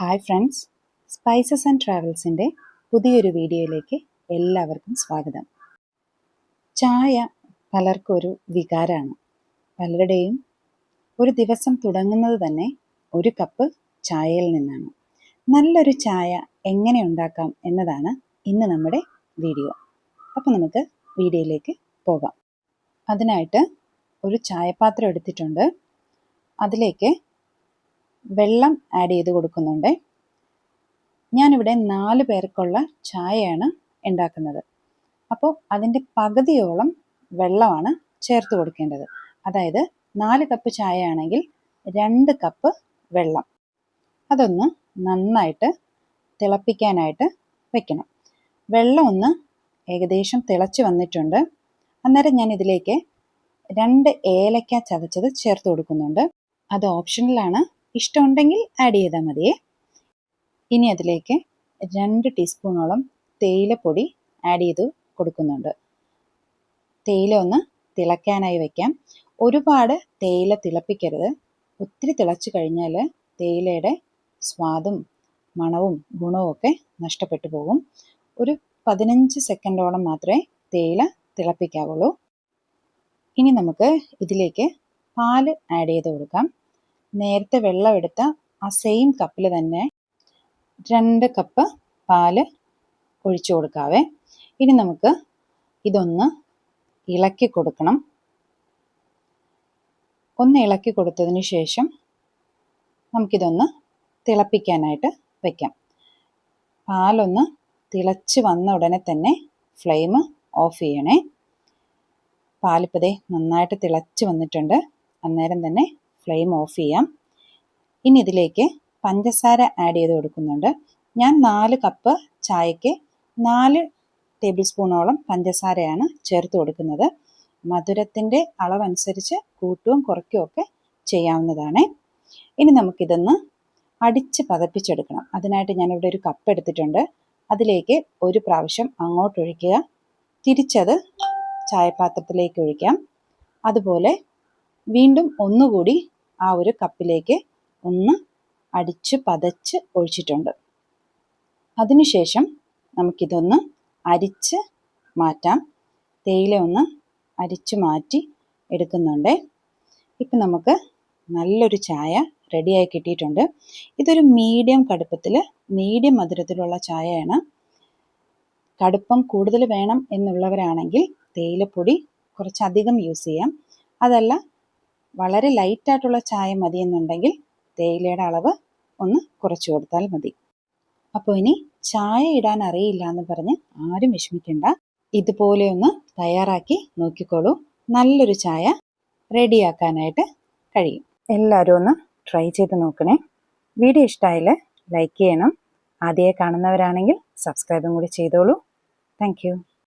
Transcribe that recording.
Hi friends. Spices and ട്രാവൽസിന്റെ പുതിയൊരു വീഡിയോയിലേക്ക് എല്ലാവർക്കും സ്വാഗതം. ചായ പലർക്കും ഒരു വികാരമാണ്. പലരുടെയും ഒരു ദിവസം തുടങ്ങുന്നത് തന്നെ ഒരു കപ്പ് ചായയിൽ നിന്നാണ്. നല്ലൊരു ചായ എങ്ങനെ ഉണ്ടാക്കാം എന്നതാണ് ഇന്ന് നമ്മുടെ വീഡിയോ. അപ്പോൾ നമുക്ക് വീഡിയോയിലേക്ക് പോകാം. അതിനായിട്ട് ഒരു ചായപാത്രം എടുത്തിട്ടുണ്ട്. അതിലേക്ക് വെള്ളം ആഡ് ചെയ്ത് കൊടുക്കുന്നുണ്ട്. ഞാനിവിടെ നാല് പേർക്കുള്ള ചായയാണ് ഉണ്ടാക്കുന്നത് അപ്പോൾ അതിന്റെ പകുതിയോളം വെള്ളമാണ് ചേർത്ത് കൊടുക്കേണ്ടത്. അതായത് നാല് കപ്പ് ചായ ആണെങ്കിൽ രണ്ട് കപ്പ് വെള്ളം. അതൊന്ന് നന്നായിട്ട് തിളപ്പിക്കാനായിട്ട് വെക്കണം. വെള്ളം ഒന്ന് ഏകദേശം തിളച്ച് വന്നിട്ടുണ്ട്. അന്നേരം ഞാൻ ഇതിലേക്ക് രണ്ട് ഏലക്ക ചതച്ചത് ചേർത്ത് കൊടുക്കുന്നുണ്ട്. അത് ഓപ്ഷണലാണ് ഇഷ്ടമുണ്ടെങ്കിൽ ആഡ് ചെയ്താൽ മതിയേ. ഇനി അതിലേക്ക് രണ്ട് ടീസ്പൂണോളം തേയിലപ്പൊടി ആഡ് ചെയ്ത് കൊടുക്കുന്നുണ്ട്. തേയില ഒന്ന് തിളയ്ക്കാനായി വയ്ക്കാം ഒരുപാട് തേയില തിളപ്പിക്കരുത്. ഒത്തിരി തിളച്ചു കഴിഞ്ഞാൽ തേയിലയുടെ സ്വാദും മണവും ഗുണവും ഒക്കെ നഷ്ടപ്പെട്ടു പോകും. ഒരു പതിനഞ്ച് സെക്കൻഡോളം മാത്രമേ തേയില തിളപ്പിക്കാവുള്ളൂ. ഇനി നമുക്ക് ഇതിലേക്ക് പാൽ ആഡ് ചെയ്ത് കൊടുക്കാം. നേരത്തെ വെള്ളമെടുത്ത ആ സെയിം കപ്പിൽ തന്നെ രണ്ട് കപ്പ് പാൽ ഒഴിച്ചു കൊടുക്കാവേ. ഇനി നമുക്ക് ഇതൊന്ന് ഇളക്കി കൊടുക്കണം. ഒന്ന് ഇളക്കി കൊടുത്തതിന് ശേഷം നമുക്കിതൊന്ന് തിളപ്പിക്കാനായിട്ട് വയ്ക്കാം പാലൊന്ന് തിളച്ച് വന്ന ഉടനെ തന്നെ ഫ്ലെയിം ഓഫ് ചെയ്യണേ. പാലിപ്പതേ നന്നായിട്ട് തിളച്ച് വന്നിട്ടുണ്ട്. അന്നേരം തന്നെ ഫ്ലെയിം ഓഫ് ചെയ്യാം. ഇനി ഇതിലേക്ക് പഞ്ചസാര ആഡ് ചെയ്ത് കൊടുക്കുന്നുണ്ട്. ഞാൻ നാല് കപ്പ് ചായക്ക് നാല് ടേബിൾ സ്പൂണോളം പഞ്ചസാരയാണ് ചേർത്ത് കൊടുക്കുന്നത്. മധുരത്തിന്റെ അളവനുസരിച്ച് കൂട്ടുകയും കുറയ്ക്കുകയും ഒക്കെ ചെയ്യാവുന്നതാണ്. ഇനി നമുക്കിതൊന്ന് അടിച്ച് പതപ്പിച്ചെടുക്കണം. അതിനായിട്ട് ഞാനിവിടെ ഒരു കപ്പ് എടുത്തിട്ടുണ്ട്. അതിലേക്ക് ഒരു പ്രാവശ്യം അങ്ങോട്ടൊഴിക്കുക തിരിച്ചത് ചായപാത്രത്തിലേക്ക് ഒഴിക്കാം. അതുപോലെ വീണ്ടും ഒന്നുകൂടി ആ ഒരു കപ്പിലേക്ക് ഒന്ന് അടിച്ച് പതച്ച് ഒഴിച്ചിട്ടുണ്ട്. അതിനുശേഷം നമുക്കിതൊന്ന് അരിച്ച് മാറ്റാം. തേയില ഒന്ന് അരിച്ച് മാറ്റി എടുക്കുന്നുണ്ട്. ഇപ്പം നമുക്ക് നല്ലൊരു ചായ റെഡിയായി കിട്ടിയിട്ടുണ്ട്. ഇതൊരു മീഡിയം കടുപ്പത്തിൽ മീഡിയം മധുരത്തിലുള്ള ചായയാണ്. കടുപ്പം കൂടുതൽ വേണം എന്നുള്ളവരാണെങ്കിൽ തേയിലപ്പൊടി കുറച്ചധികം യൂസ് ചെയ്യാം. അതല്ല വളരെ ലൈറ്റ് ആയിട്ടുള്ള ചായ മതി എന്നുണ്ടെങ്കിൽ തേയിലയുടെ അളവ് ഒന്ന് കുറച്ച് കൊടുത്താൽ മതി. അപ്പോൾ ഇനി ചായ ഇടാൻ അറിയില്ല എന്ന് പറഞ്ഞ് ആരും വിഷമിക്കണ്ട. ഇതുപോലെ ഒന്ന് തയ്യാറാക്കി നോക്കിക്കോളൂ. നല്ലൊരു ചായ റെഡിയാക്കാനായിട്ട് കഴിയും. എല്ലാവരും ഒന്ന് ട്രൈ ചെയ്ത് നോക്കണേ. വീഡിയോ ഇഷ്ടമായാൽ ലൈക്ക് ചെയ്യണം. ആദ്യമായി കാണുന്നവരാണെങ്കിൽ സബ്സ്ക്രൈബും കൂടി ചെയ്തോളൂ. താങ്ക്